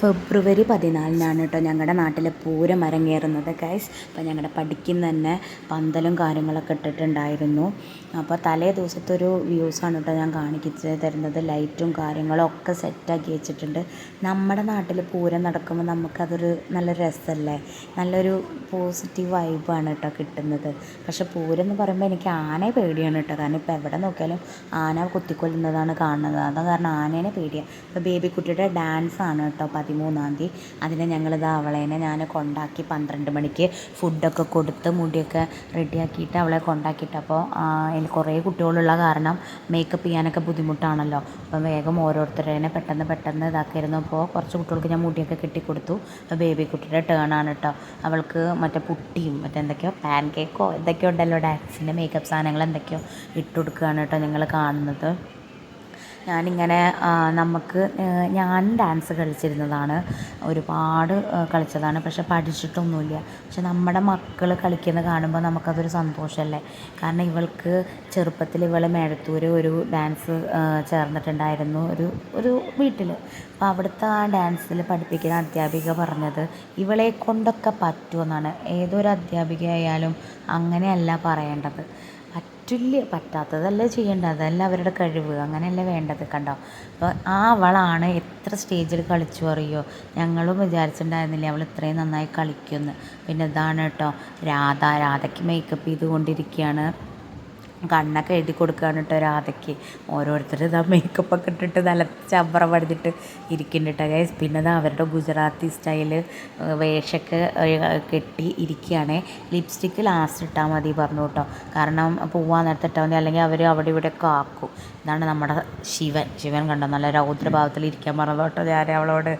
ഫെബ്രുവരി പതിനാലിനാണ് കേട്ടോ ഞങ്ങളുടെ നാട്ടിലെ പൂരം അരങ്ങേറുന്നത് ഗൈസ് അപ്പോൾ ഞങ്ങളുടെ പഠിക്കുന്ന തന്നെ പന്തലും കാര്യങ്ങളൊക്കെ ഇട്ടിട്ടുണ്ടായിരുന്നു. അപ്പോൾ തലേ ദിവസത്തെ ഒരു വ്യൂസാണ് കേട്ടോ ഞാൻ കാണിച്ച് തരുന്നത് ലൈറ്റും കാര്യങ്ങളും ഒക്കെ സെറ്റാക്കി വെച്ചിട്ടുണ്ട്. നമ്മുടെ നാട്ടിൽ പൂരം നടക്കുമ്പോൾ നമുക്കതൊരു നല്ല രസമല്ലേ നല്ലൊരു പോസിറ്റീവ് വൈബാണ് കേട്ടോ കിട്ടുന്നത്. പക്ഷെ പൂരം എന്ന് പറയുമ്പോൾ എനിക്ക് ആനയെ പേടിയാണ് കേട്ടോ. കാരണം ഇപ്പോൾ എവിടെ നോക്കിയാലും ആന കുത്തിക്കൊല്ലുന്നതാണ് കാണുന്നത്. അതാ കാരണം ആനേനെ പേടിയാണ് ഇപ്പോൾ ബേബിക്കുട്ടിയുടെ ഡാൻസ് ആണ് കേട്ടോ പതിമൂന്നാം തീയതി. അതിനെ ഞങ്ങളിത് അവളേനെ ഞാൻ കൊണ്ടാക്കി പന്ത്രണ്ട് മണിക്ക് ഫുഡൊക്കെ കൊടുത്ത് മുടിയൊക്കെ റെഡിയാക്കിയിട്ട് അവളെ കൊണ്ടാക്കിയിട്ട് അപ്പോൾ കുറേ കുട്ടികളുള്ള കാരണം മേക്കപ്പ് ചെയ്യാനൊക്കെ ബുദ്ധിമുട്ടാണല്ലോ. അപ്പം വേഗം ഓരോരുത്തരേനെ പെട്ടെന്ന് പെട്ടെന്ന് ഇതാക്കിയിരുന്നു. അപ്പോൾ കുറച്ച് കുട്ടികൾക്ക് ഞാൻ മുടിയൊക്കെ കെട്ടിക്കൊടുത്തു. അപ്പോൾ ബേബി കുട്ടിയുടെ ടേൺ ആണ് കേട്ടോ അവൾക്ക് മറ്റേ പുട്ടിയും മറ്റേ എന്തൊക്കെയോ പാൻ കേക്കോ എന്തൊക്കെയോ ഉണ്ടല്ലോ ഡാൻസിന്റെ മേക്കപ്പ് സാധനങ്ങൾ എന്തൊക്കെയോ ഇട്ട് കൊടുക്കുകയാണ് കേട്ടോ ഞങ്ങൾ കാണുന്നത്. ഞാനിങ്ങനെ നമുക്ക് ഞാൻ ഡാൻസ് കളിച്ചിരുന്നതാണ്. ഒരുപാട് കളിച്ചതാണ്. പക്ഷെ പഠിച്ചിട്ടൊന്നുമില്ല. പക്ഷെ നമ്മുടെ മക്കൾ കളിക്കുന്നത് കാണുമ്പോൾ നമുക്കതൊരു സന്തോഷമല്ലേ കാരണം ഇവൾക്ക് ചെറുപ്പത്തിൽ ഇവൾ മേടത്തൂർ ഒരു ഡാൻസ് ചേർന്നിട്ടുണ്ടായിരുന്നു. ഒരു ഒരു വീട്ടിൽ അപ്പോൾ അവിടുത്തെ ആ ഡാൻസിൽ പഠിപ്പിക്കുന്ന അധ്യാപിക പറഞ്ഞത് ഇവളെ കൊണ്ടൊക്കെ പറ്റുമെന്നാണ്. ഏതൊരു അധ്യാപികയായാലും അങ്ങനെയല്ല പറയേണ്ടത്. പറ്റില്ല പറ്റാത്തതല്ല ചെയ്യേണ്ടത്. അതല്ല അവരുടെ കഴിവ്. അങ്ങനെയല്ല വേണ്ടത് കണ്ടോ? അപ്പോൾ ആ അവളാണ് എത്ര സ്റ്റേജിൽ കളിച്ചു അറിയോ? ഞങ്ങളും വിചാരിച്ചിട്ടുണ്ടായിരുന്നില്ല അവൾ ഇത്രയും നന്നായി കളിക്കുമെന്ന്. പിന്നെ ഇതാണ് കേട്ടോ രാധ. രാധയ്ക്ക് മേക്കപ്പ് ചെയ്തുകൊണ്ടിരിക്കുകയാണ്. കണ്ണൊക്കെ എഴുതി കൊടുക്കുകയാണ് കേട്ടോ രാധയ്ക്ക്. ഓരോരുത്തർ ഇതാ മേക്കപ്പൊക്കെ ഇട്ടിട്ട് നല്ല ചവറ പടിഞ്ഞിട്ട് ഇരിക്കുന്നുണ്ട് കേട്ടോ ഗൈസ് പിന്നെ ഇതാ അവരുടെ ഗുജറാത്തി സ്റ്റൈൽ വേഷമൊക്കെ കെട്ടി ഇരിക്കുകയാണ്. ലിപ്സ്റ്റിക്ക് ലാസ്റ്റ് ഇട്ടാൽ മതി പറഞ്ഞു കേട്ടോ കാരണം പോവാൻ നേരത്തെ ഇട്ടാൽ മതി. അല്ലെങ്കിൽ അവർ അവിടെ ഇവിടെ ഒക്കെ ആക്കും. ഇതാണ് നമ്മുടെ ശിവൻ. ശിവൻ കണ്ടോ? നല്ല രൗദ്രഭാവത്തിൽ ഇരിക്കാൻ പറഞ്ഞു കേട്ടോ ഞാൻ അവളോട്.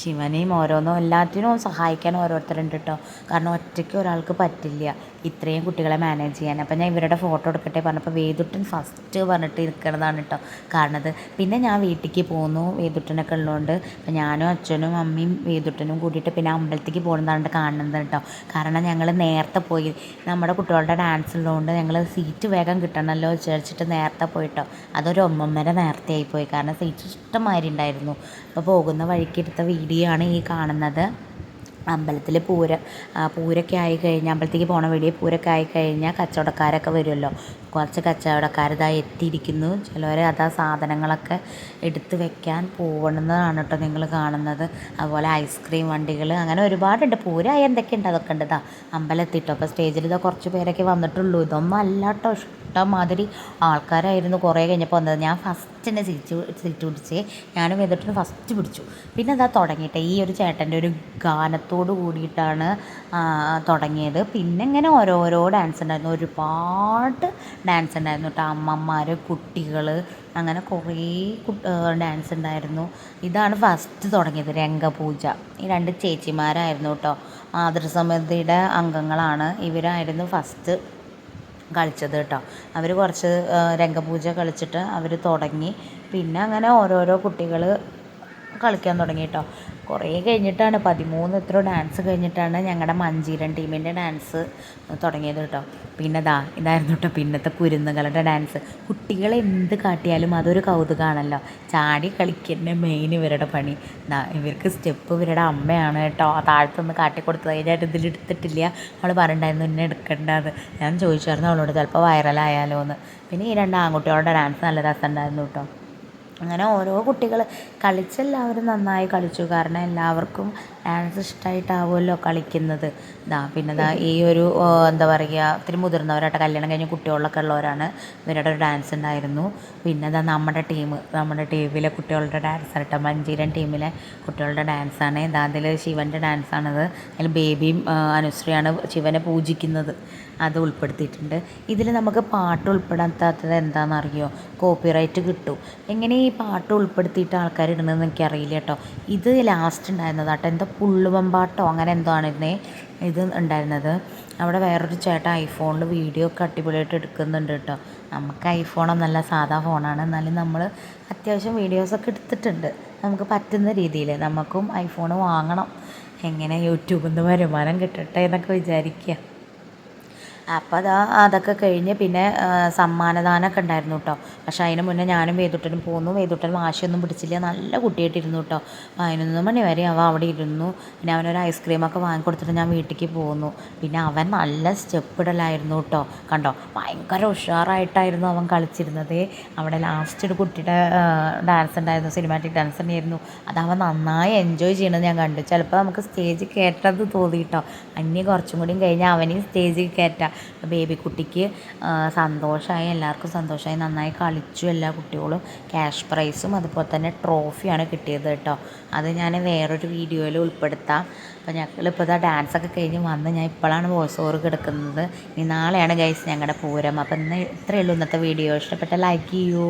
ശിവനെയും ഓരോന്നും എല്ലാറ്റിനും സഹായിക്കാൻ ഓരോരുത്തരുണ്ട് കേട്ടോ കാരണം ഒറ്റയ്ക്ക് ഒരാൾക്ക് പറ്റില്ല. ഇത്രയും കുട്ടികളെ മാനേജ് ചെയ്യാൻ. അപ്പം ഞാൻ ഇവരുടെ ഫോട്ടോ എടുക്കട്ടെ പറഞ്ഞപ്പോൾ വേദുട്ടൻ ഫസ്റ്റ് പറഞ്ഞിട്ട് ഇരിക്കണതാണ് കേട്ടോ കാണുന്നത് പിന്നെ ഞാൻ വീട്ടിലേക്ക് പോന്നു. വേദുട്ടനൊക്കെ ഉള്ളതുകൊണ്ട് അപ്പം ഞാനും അച്ഛനും അമ്മയും വേദുട്ടനും കൂടിയിട്ട് പിന്നെ അമ്പലത്തേക്ക് പോകുന്നതാണ് കാണുന്നത് കേട്ടോ കാരണം ഞങ്ങൾ നേരത്തെ പോയി. നമ്മുടെ കുട്ടികളുടെ ഡാൻസ് ഉള്ളതുകൊണ്ട് ഞങ്ങൾ സീറ്റ് വേഗം കിട്ടണമല്ലോ വിചാരിച്ചിട്ട് നേരത്തെ പോയിട്ടോ അതൊരു ഒന്നൊന്നര നേരത്തെ ആയിപ്പോയി കാരണം സീറ്റ് ഇഷ്ടമാതിരി ഉണ്ടായിരുന്നു. അപ്പോൾ പോകുന്ന വഴിക്ക് എടുത്ത വീഡിയോ ആണ് ഈ കാണുന്നത്. അമ്പലത്തിൽ പൂരം പൂരൊക്കെ ആയി കഴിഞ്ഞാൽ അമ്പലത്തേക്ക് പോണ വഴി പൂരൊക്കെ ആയിക്കഴിഞ്ഞാൽ കച്ചവടക്കാരൊക്കെ വരുമല്ലോ കുറച്ച് കച്ചവടക്കാർ ഇതാ എത്തിയിരിക്കുന്നു. ചിലവർ അതാ സാധനങ്ങളൊക്കെ എടുത്ത് വെക്കാൻ പോകുന്നതാണ് കേട്ടോ നിങ്ങൾ കാണുന്നത്. അതുപോലെ ഐസ്ക്രീം വണ്ടികൾ അങ്ങനെ ഒരുപാടുണ്ട്. പൂരമായി എന്തൊക്കെയുണ്ട്? അതൊക്കെ ഉണ്ട് ഇതാ അമ്പലത്തിട്ടോ അപ്പോൾ സ്റ്റേജിൽ ഇതാ കുറച്ച് പേരൊക്കെ വന്നിട്ടുള്ളൂ. ഇതൊന്നും അല്ല കേട്ടോ ഇഷ്ടംമാതിരി ആൾക്കാരായിരുന്നു കുറേ കഴിഞ്ഞപ്പോൾ വന്നത്. ഞാൻ ഫസ്റ്റ് തന്നെ സീറ്റ് സീറ്റ് പിടിച്ച് ഞാനും എന്നിട്ട് ഫസ്റ്റ് പിടിച്ചു. പിന്നെ അതാ തുടങ്ങിയിട്ട്. ഈ ഒരു ചേട്ടന്റെ ഒരു ഗാനത്തോട് കൂടിയിട്ടാണ് തുടങ്ങിയത്. പിന്നെ ഇങ്ങനെ ഓരോരോ ഡാൻസ് ഉണ്ടായിരുന്നു. ഒരുപാട് ഡാൻസ് ഉണ്ടായിരുന്നു കേട്ടോ. അമ്മമാർ കുട്ടികൾ അങ്ങനെ കുറേ ഡാൻസ് ഉണ്ടായിരുന്നു. ഇതാണ് ഫസ്റ്റ് തുടങ്ങിയത് രംഗപൂജ. ഈ രണ്ട് ചേച്ചിമാരായിരുന്നു കേട്ടോ. മാതൃസമിതിയുടെ അംഗങ്ങളാണ്. ഇവരായിരുന്നു ഫസ്റ്റ് കളിച്ചത് കേട്ടോ. അവർ കുറച്ച് രംഗപൂജ കളിച്ചിട്ട് അവർ തുടങ്ങി. പിന്നെ അങ്ങനെ ഓരോരോ കുട്ടികൾ കളിക്കാൻ തുടങ്ങി കേട്ടോ. കുറേ കഴിഞ്ഞിട്ടാണ് പതിമൂന്ന് എത്ര ഡാൻസ് കഴിഞ്ഞിട്ടാണ് ഞങ്ങളുടെ മഞ്ചീരൻ ടീമിന്റെ ഡാൻസ് തുടങ്ങിയത് കേട്ടോ. പിന്നെ ദാ ഇതായിരുന്നു കേട്ടോ പിന്നത്തെ കുരുന്നുകളുടെ ഡാൻസ് കുട്ടികളെ എന്ത് കാട്ടിയാലും അതൊരു കൗതുകമാണല്ലോ ചാടി കളിക്കുന്ന മെയിൻ ഇവരുടെ പണി. ദാ ഇവർക്ക് സ്റ്റെപ്പ് ഇവരുടെ അമ്മയാണ് കേട്ടോ. ആ താഴത്തൊന്ന് കാട്ടിക്കൊടുത്തത്. കഴിഞ്ഞാൽ ഇതിലെടുത്തിട്ടില്ല അവൾ പറഞ്ഞിട്ടുണ്ടായിരുന്നു എന്നെ എടുക്കേണ്ടത് ഞാൻ ചോദിച്ചായിരുന്നു അവളോട് ചിലപ്പോൾ വൈറലായാലോ എന്ന് പിന്നെ ഈ രണ്ട് ആൺകുട്ടികളുടെ ഡാൻസ് നല്ല രസമുണ്ടായിരുന്നു കേട്ടോ. അങ്ങനെ ഓരോ കുട്ടികൾ കളിച്ചെല്ലാവരും നന്നായി കളിച്ചു. കാരണം എല്ലാവർക്കും ഡാൻസ് ഇഷ്ടമായിട്ടാവുമല്ലോ കളിക്കുന്നത്. ഇതാ പിന്നെ ഇതാ ഈ ഒരു എന്താ പറയുക ഇത്തിരി മുതിർന്നവരായിട്ട് കല്യാണം കഴിഞ്ഞ കുട്ടികളൊക്കെ ഉള്ളവരാണ് ഇവരുടെ ഒരു ഡാൻസ് ഉണ്ടായിരുന്നു. പിന്നെ ഇതാ നമ്മുടെ ടീം നമ്മുടെ ടീമിലെ കുട്ടികളുടെ ഡാൻസ് കേട്ടോ മഞ്ചീരൻ ടീമിലെ കുട്ടികളുടെ ഡാൻസാണ് ഇതാ അതിൽ ശിവന്റെ ഡാൻസാണത് അതിൽ ബേബിയും അനുശ്രീയാണ് ശിവനെ പൂജിക്കുന്നത്. അത് ഉൾപ്പെടുത്തിയിട്ടുണ്ട്. ഇതിൽ നമുക്ക് പാട്ട് ഉൾപ്പെടാത്തത് എന്താണെന്നറിയോ? കോപ്പിറൈറ്റ് കിട്ടും. എങ്ങനെ ഈ പാട്ട് ഉൾപ്പെടുത്തിയിട്ട് ആൾക്കാർ ഇടുന്നതെന്ന് എനിക്കറിയില്ല കേട്ടോ. ഇത് ലാസ്റ്റ് ഉണ്ടായിരുന്നത് കേട്ടോ എന്തോ പുള്ളുവമ്പാട്ടോ അങ്ങനെ എന്തോ ആണിരുന്നേ ഇത് ഉണ്ടായിരുന്നത്. അവിടെ വേറൊരു ചേട്ടൻ ഐഫോണിൽ വീഡിയോ ഒക്കെ അടിപൊളിയായിട്ട് എടുക്കുന്നുണ്ട് കേട്ടോ. നമുക്ക് ഐഫോണൊന്നല്ല സാധാ ഫോണാണ് എന്നാലും നമ്മൾ അത്യാവശ്യം വീഡിയോസൊക്കെ എടുത്തിട്ടുണ്ട്. നമുക്ക് പറ്റുന്ന രീതിയിൽ നമുക്കും ഐഫോൺ വാങ്ങണം. എങ്ങനെ യൂട്യൂബിൽ നിന്ന് വരുമാനം കിട്ടട്ടെ എന്നൊക്കെ വിചാരിക്കുക അപ്പോൾ അതാ അതൊക്കെ കഴിഞ്ഞ് പിന്നെ സമ്മാനദാനമൊക്കെ ഉണ്ടായിരുന്നു കേട്ടോ പക്ഷേ അതിന് മുന്നേ ഞാനും വേദുട്ടനും പോന്നു. വേദുട്ടൻ വാശിയൊന്നും പിടിച്ചില്ല. നല്ല കുട്ടിയായിട്ടിരുന്നു കേട്ടോ പതിനൊന്ന് മണി വരെ അവൻ അവിടെ ഇരുന്നു. പിന്നെ അവനൊരു ഐസ്ക്രീമൊക്കെ വാങ്ങിക്കൊടുത്തിട്ട് ഞാൻ വീട്ടിലേക്ക് പോന്നു. പിന്നെ അവൻ നല്ല സ്റ്റെപ്പ് ഇടലായിരുന്നു കേട്ടോ കണ്ടോ? ഭയങ്കര ഉഷാറായിട്ടായിരുന്നു അവൻ കളിച്ചിരുന്നത്. അവിടെ ലാസ്റ്റ് ഒരു കുട്ടിയുടെ ഡാൻസ് ഉണ്ടായിരുന്നു. സിനിമാറ്റിക് ഡാൻസ് തന്നെയായിരുന്നു. അത് അവൻ നന്നായി എൻജോയ് ചെയ്യണത് ഞാൻ കണ്ടു. ചിലപ്പോൾ നമുക്ക് സ്റ്റേജ് കയറ്റത് തോന്നി കേട്ടോ അന്യ കുറച്ചും കൂടിയും കഴിഞ്ഞാൽ അവനെയും സ്റ്റേജിൽ കയറ്റാം ബേബി കുട്ടിക്ക് സന്തോഷമായി എല്ലാവർക്കും സന്തോഷമായി നന്നായി കളിച്ചു എല്ലാ കുട്ടികളും. ക്യാഷ് പ്രൈസും അതുപോലെ തന്നെ ട്രോഫിയാണ് കിട്ടിയത് കേട്ടോ. അത് ഞാൻ വേറൊരു വീഡിയോയിൽ ഉൾപ്പെടുത്താം. അപ്പോൾ ഞങ്ങളിപ്പോൾ ഇതാ ഡാൻസൊക്കെ കഴിഞ്ഞ് വന്ന് ഞാൻ ഇപ്പോഴാണ് വോയിസ് ഓവർ കിടക്കുന്നത് ഇനി നാളെയാണ് ഗൈസ് ഞങ്ങളുടെ പൂരം. അപ്പോൾ ഇന്ന് ഇത്രയേ ഉള്ളൂ ഇന്നത്തെ വീഡിയോ ഇഷ്ടപ്പെട്ട ലൈക്ക് ചെയ്യൂ.